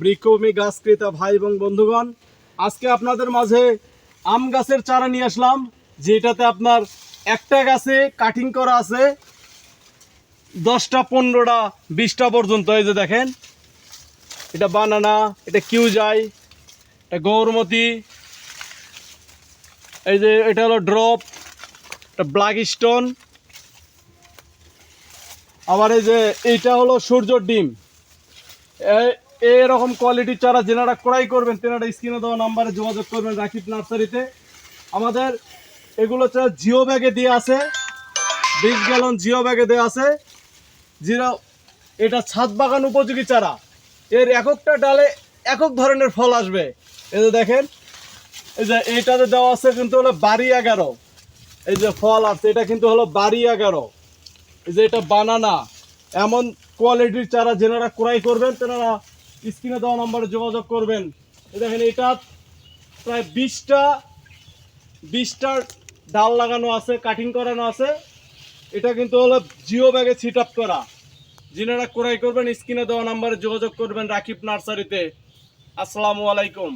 বৃক্ষভূমি গাছ ক্রেতা ভাই এবং বন্ধুগণ, আজকে আপনাদের মাঝে আম গাছের চারা নিয়ে আসলাম, যেটাতে আপনার একটা গাছে কাটিং করা আছে দশটা, পনেরোটা, বিশটা পর্যন্ত। এই যে দেখেন, এটা বানানা এটা কিউ কিউজাই এটা গৌরমতি এই যে এটা হলো ড্রপ এটা ব্ল্যাক স্টোন আবার এই যে এইটা হলো সূর্যর ডিম। এরকম কোয়ালিটির চারা যেনারা ক্রয় করবেন, তেনারা স্ক্রিনে দেওয়া নাম্বারে যোগাযোগ করবেন রাকিব নার্সারিতে। আমাদের এগুলো চারা জিও ব্যাগে দিয়ে আছে, বিশ গ্যালন জিও ব্যাগে দেওয়া আছে। যেটা এটা ছাদ বাগান উপযোগী চারা। এর এককটা ডালে একক ধরনের ফল আসবে। এই যে দেখেন, এই যে এইটাতে দেওয়া আছে কিন্তু হলো বাড়ি এগারো। এই যে ফল আছে এটা কিন্তু হলো বাড়ি এগারো। এই যে এটা বানানা। এমন কোয়ালিটির চারা যেনারা ক্রয় করবেন, তেনারা স্ক্রিনে দেওয়া নম্বরে যোগাযোগ করবেন। দেখেন, এটা প্রায় বিশটা বিশটা ডাল লাগানো আছে কাটিং করানো আছে। এটা কিন্তু হলো জিও ব্যাগে সিট আপ করা। যিনারা ক্রয় করবেন, স্ক্রিনে দেওয়া নাম্বারে যোগাযোগ করবেন রাকিব নার্সারিতে। আসসালামু আলাইকুম।